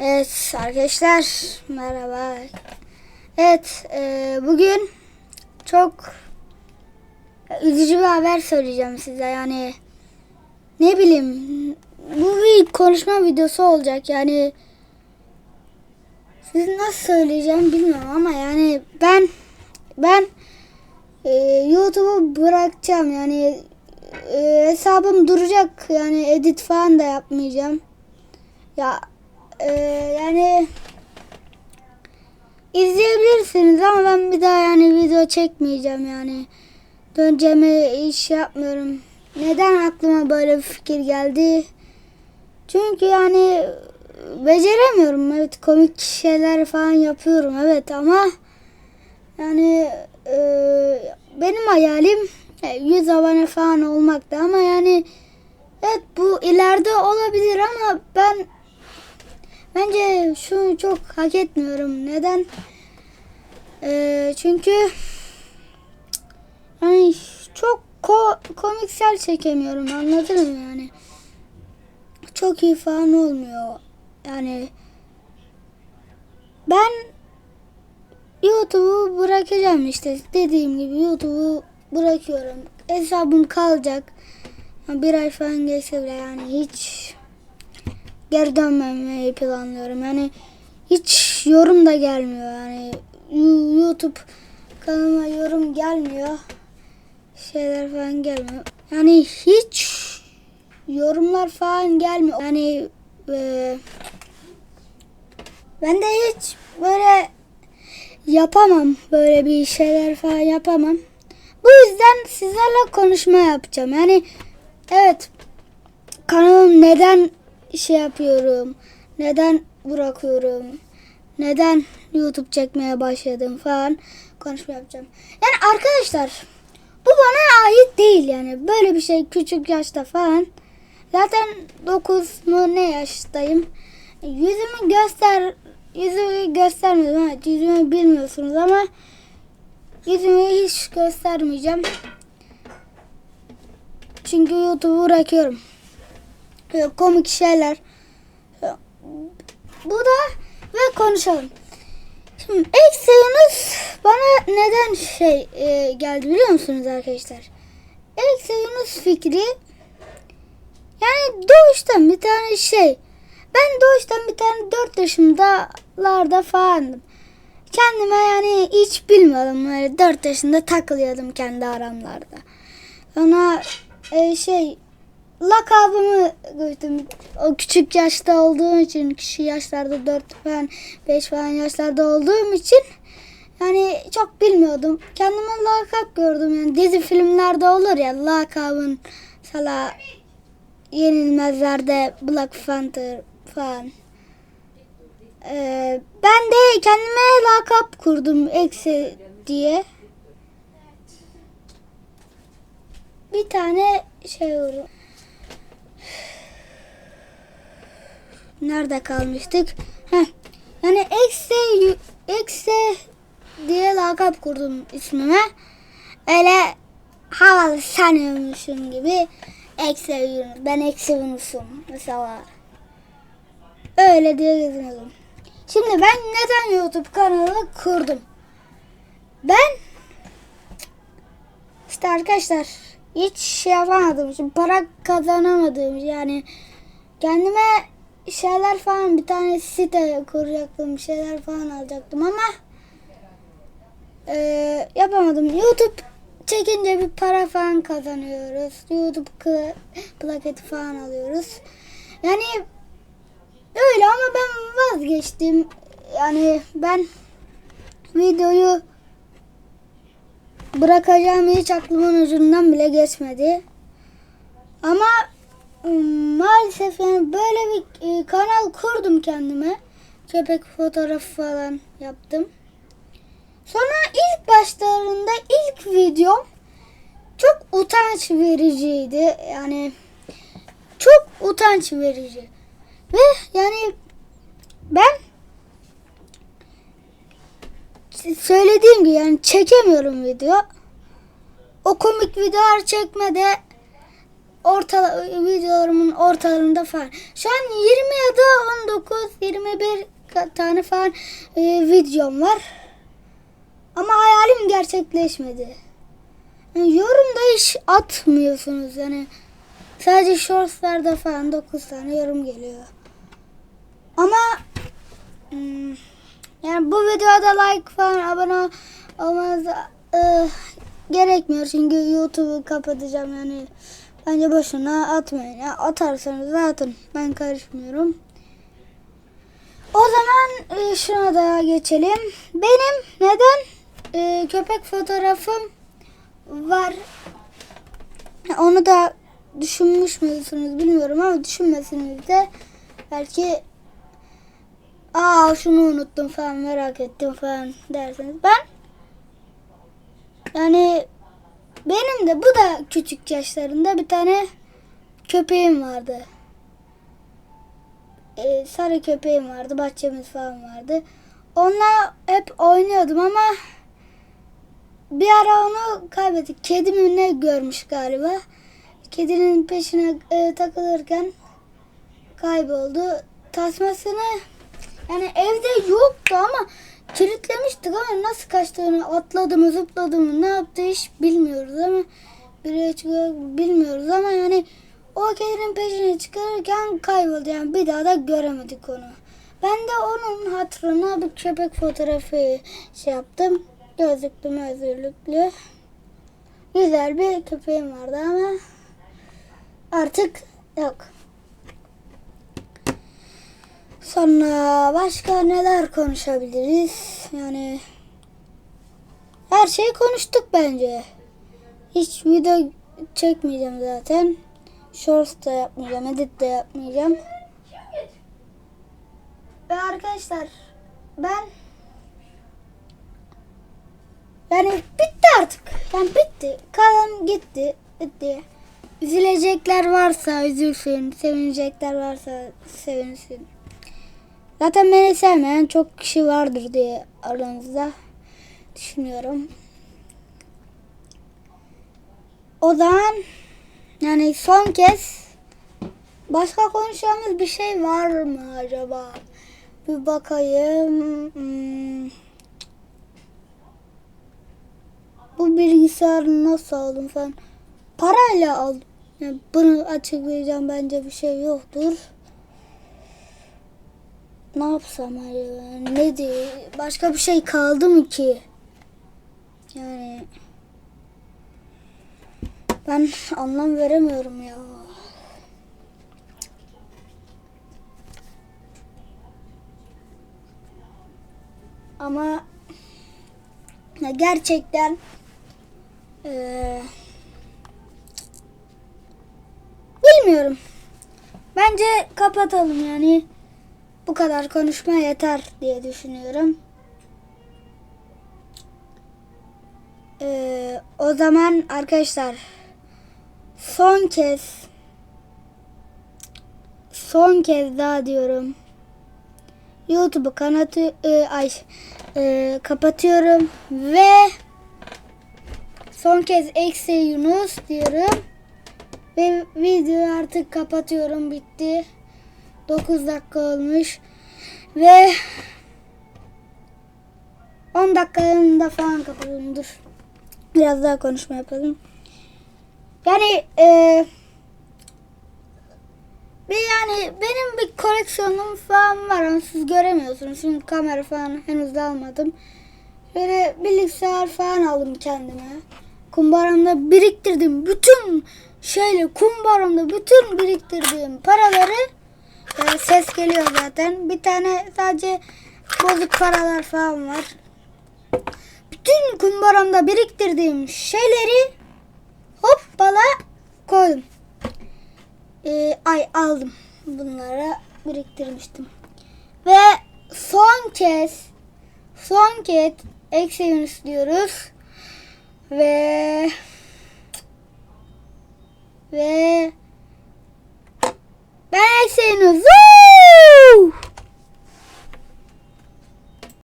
Evet arkadaşlar merhaba. Evet e, bugün çok üzücü bir haber söyleyeceğim size. Yani ne bileyim bu bir konuşma videosu olacak. Yani siz nasıl söyleyeceğim bilmiyorum ama yani ben ben e, YouTube'u bırakacağım. Yani e, hesabım duracak. Yani edit falan da yapmayacağım. Ya e, yani izleyebilirsiniz ama ben bir daha yani video çekmeyeceğim yani. Döneceğimi iş yapmıyorum. Neden aklıma böyle bir fikir geldi? Çünkü yani beceremiyorum. Evet komik şeyler falan yapıyorum evet ama yani e, benim hayalim e, 100 abone falan olmakta ama yani evet bu ileride olabilir ama ben bence şunu çok hak etmiyorum. Neden? E, çünkü yani çok ko- komiksel çekemiyorum anladın mı yani? Çok iyi falan olmuyor. Yani ben YouTube'u bırakacağım işte. Dediğim gibi YouTube'u bırakıyorum. Hesabım kalacak. Bir ay falan geçse bile yani hiç geri dönmemeyi planlıyorum. Yani hiç yorum da gelmiyor. Yani YouTube kanalıma yorum gelmiyor. Şeyler falan gelmiyor. Yani hiç yorumlar falan gelmiyor. Yani e, ben de hiç böyle yapamam. Böyle bir şeyler falan yapamam. Bu yüzden sizlerle konuşma yapacağım. Yani evet kanalım neden şey yapıyorum? Neden bırakıyorum? Neden YouTube çekmeye başladım falan konuşma yapacağım. Yani arkadaşlar bu bana ait değil yani. Böyle bir şey küçük yaşta falan. Zaten 9 mu ne yaştayım? Yüzümü göster yüzümü göstermedim. Evet yüzümü bilmiyorsunuz ama yüzümü hiç göstermeyeceğim. Çünkü YouTube'u bırakıyorum. Komik şeyler. Bu da ve konuşalım. Şimdi Eksi Yunus bana neden şey e, geldi biliyor musunuz arkadaşlar? Eksi Yunus fikri yani doğuştan bir tane şey. Ben doğuştan bir tane 4 yaşımdalarda falandım. Kendime yani hiç bilmiyordum. Böyle 4 yaşında takılıyordum kendi aramlarda. Ona e, şey lakabımı koydum. O küçük yaşta olduğum için, küçük yaşlarda 4 falan 5 falan yaşlarda olduğum için yani çok bilmiyordum. Kendime lakap gördüm yani dizi filmlerde olur ya lakabın mesela Yenilmezler'de Black Panther falan. Ee, ben de kendime lakap kurdum Eksi diye. Bir tane şey oldu. Nerede kalmıştık? Heh. Yani Eksi Eksi diye lakap kurdum ismime. Öyle havalı sanıyormuşum gibi Eksi Yunus. Ben Eksi Yunus'um mesela. Öyle diye geziniyordum. Şimdi ben neden YouTube kanalı kurdum? Ben işte arkadaşlar hiç şey yapamadım. için para kazanamadığım yani kendime şeyler falan bir tane site kuracaktım. Şeyler falan alacaktım ama e, yapamadım. YouTube çekince bir para falan kazanıyoruz. YouTube plaketi falan alıyoruz. Yani öyle ama ben vazgeçtim. Yani ben videoyu bırakacağım hiç aklımın ucundan bile geçmedi. Ama maalesef yani böyle bir e, kanal kurdum kendime. Köpek fotoğrafı falan yaptım. Sonra ilk başlarında ilk videom çok utanç vericiydi. Yani çok utanç verici. Ve yani ben söylediğim gibi yani çekemiyorum video. O komik videolar çekmede orta videolarımın ortalarında falan. Şu an 20 ya da 19 21 ka- tane falan e, videom var. Ama hayalim gerçekleşmedi. Yani yorumda hiç atmıyorsunuz yani. Sadece shortslarda falan 9 tane yorum geliyor. Ama hmm, yani bu videoda like falan abone ol- olmanız e, gerekmiyor çünkü YouTube'u kapatacağım yani. Bence boşuna atmayın. Ya atarsanız atın. Ben karışmıyorum. O zaman e, şuna da geçelim. Benim neden e, köpek fotoğrafım var? Onu da düşünmüş müsünüz bilmiyorum ama düşünmesiniz de belki aa şunu unuttum falan merak ettim falan derseniz ben yani benim de bu da küçük yaşlarında bir tane köpeğim vardı. Ee, sarı köpeğim vardı, bahçemiz falan vardı. Onunla hep oynuyordum ama bir ara onu kaybettik. Kedi ne görmüş galiba. Kedinin peşine e, takılırken kayboldu. Tasmasını yani evde yoktu ama kilitlemiştik ama nasıl kaçtığını atladı mı zıpladı mı ne yaptı hiç bilmiyoruz ama hiç gö- bilmiyoruz ama yani o kedinin peşine çıkarırken kayboldu yani bir daha da göremedik onu. Ben de onun hatırına bir köpek fotoğrafı şey yaptım. Gözlüklü mözlüklü. Güzel bir köpeğim vardı ama artık yok. Sonra başka neler konuşabiliriz? Yani her şeyi konuştuk bence. Hiç video çekmeyeceğim zaten. Shorts da yapmayacağım, edit de yapmayacağım. Ve arkadaşlar ben yani bitti artık. Yani bitti. Kalan gitti. Bitti. Üzülecekler varsa üzülsün. Sevinecekler varsa sevinsin. Zaten beni sevmeyen çok kişi vardır diye aranızda düşünüyorum. O zaman yani son kez başka konuşacağımız bir şey var mı acaba? Bir bakayım. Hmm. Bu bilgisayarı nasıl aldım falan. Parayla aldım. Yani bunu açıklayacağım bence bir şey yoktur. Ne yapsam acaba? Ne diye? Başka bir şey kaldı mı ki? Yani ben anlam veremiyorum ya. Ama ya gerçekten eee, bilmiyorum. Bence kapatalım yani. Bu kadar konuşma yeter diye düşünüyorum. Ee, o zaman arkadaşlar son kez son kez daha diyorum. YouTube'u kanatı e, ay e, kapatıyorum ve son kez eksi Yunus diyorum. Ve videoyu artık kapatıyorum bitti. 9 dakika olmuş. Ve 10 dakikanın falan kapatalım. Biraz daha konuşma yapalım. Yani e, bir yani benim bir koleksiyonum falan var ama siz göremiyorsunuz. Çünkü kamera falan henüz almadım. Böyle bilgisayar falan aldım kendime. Kumbaramda biriktirdim bütün şeyle kumbaramda bütün biriktirdiğim paraları e, ses geliyor zaten. Bir tane sadece bozuk paralar falan var. Bütün kumbaramda biriktirdiğim şeyleri hop bala koydum. E, ay aldım. Bunlara biriktirmiştim. Ve son kez son kez eksi Yunus diyoruz. Ve ve ben. Woo!